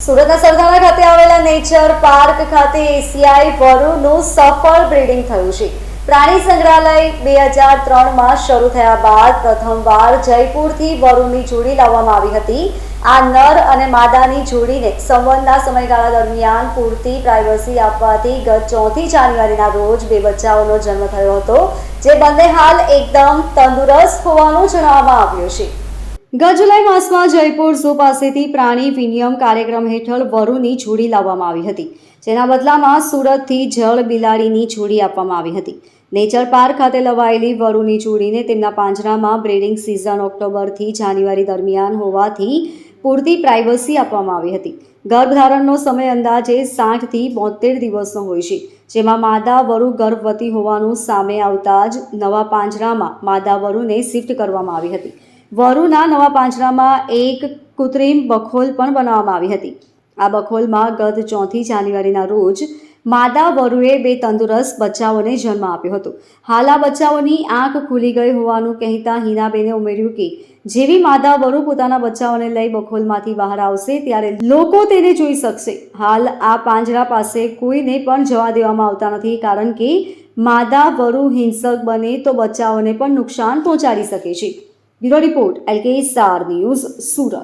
સુરતના સરદાણા ખાતે આવેલા નેચર પાર્ક ખાતે એશિયાઈ વરુનું સફળ બ્રીડિંગ થયું છે. પ્રાણી સંગ્રહાલય બે હજાર ત્રણમાં શરૂ થયા બાદ પ્રથમવાર જયપુરથી વરુની જોડી લાવવામાં આવી હતી. આ નર અને માદાની જોડીને સંવનના સમયગાળા દરમિયાન પૂરતી પ્રાઇવસી આપવાથી ગત ચોથી જાન્યુઆરીના રોજ બે બચ્ચાઓનો જન્મ થયો હતો, જે બંને હાલ એકદમ તંદુરસ્ત હોવાનું જણાવવામાં આવ્યું છે. ગત જુલાઈ માસમાં જયપુર ઝૂ પાસેથી પ્રાણી વિનિયમ કાર્યક્રમ હેઠળ વરુની જોડી લાવવામાં આવી હતી, જેના બદલામાં સુરતથી જળ બિલાડીની જોડી આપવામાં આવી હતી. નેચર પાર્ક ખાતે લવાયેલી વરુની જોડીને તેમના પાંજરામાં બ્રીડિંગ સિઝન ઓક્ટોબરથી જાન્યુઆરી દરમિયાન હોવાથી પૂરતી પ્રાઇવસી આપવામાં આવી હતી. ગર્ભધારણનો સમય અંદાજે સાઠથી બોતેર દિવસનો હોય છે, જેમાં માદા વરુ ગર્ભવતી હોવાનું સામે આવતા જ નવા પાંજરામાં માદા વરુને શિફ્ટ કરવામાં આવી હતી. વરુના નવા પાંજરામાં એક કૃત્રિમ બખોલ પણ બનાવવામાં આવી હતી. આ બખોલમાં ગત ચોથી જાન્યુઆરીના રોજ માદા વરુએ બે તંદુરસ્ત બચ્ચાઓને જન્મ આપ્યો હતો. હાલ આ બચ્ચાઓની આંખ ખુલી ગઈ હોવાનું કહેતા હિનાબેને ઉમેર્યું કે, જેવી માદા વરુ પોતાના બચ્ચાઓને લઈ બખોલમાંથી બહાર આવશે, ત્યારે લોકો તેને જોઈ શકશે. હાલ આ પાંજરા પાસે કોઈને પણ જવા દેવામાં આવતા નથી, કારણ કે માદા વરુ હિંસક બને તો બચ્ચાઓને પણ નુકસાન પહોંચાડી શકે છે. Bureau report LKSR news Surat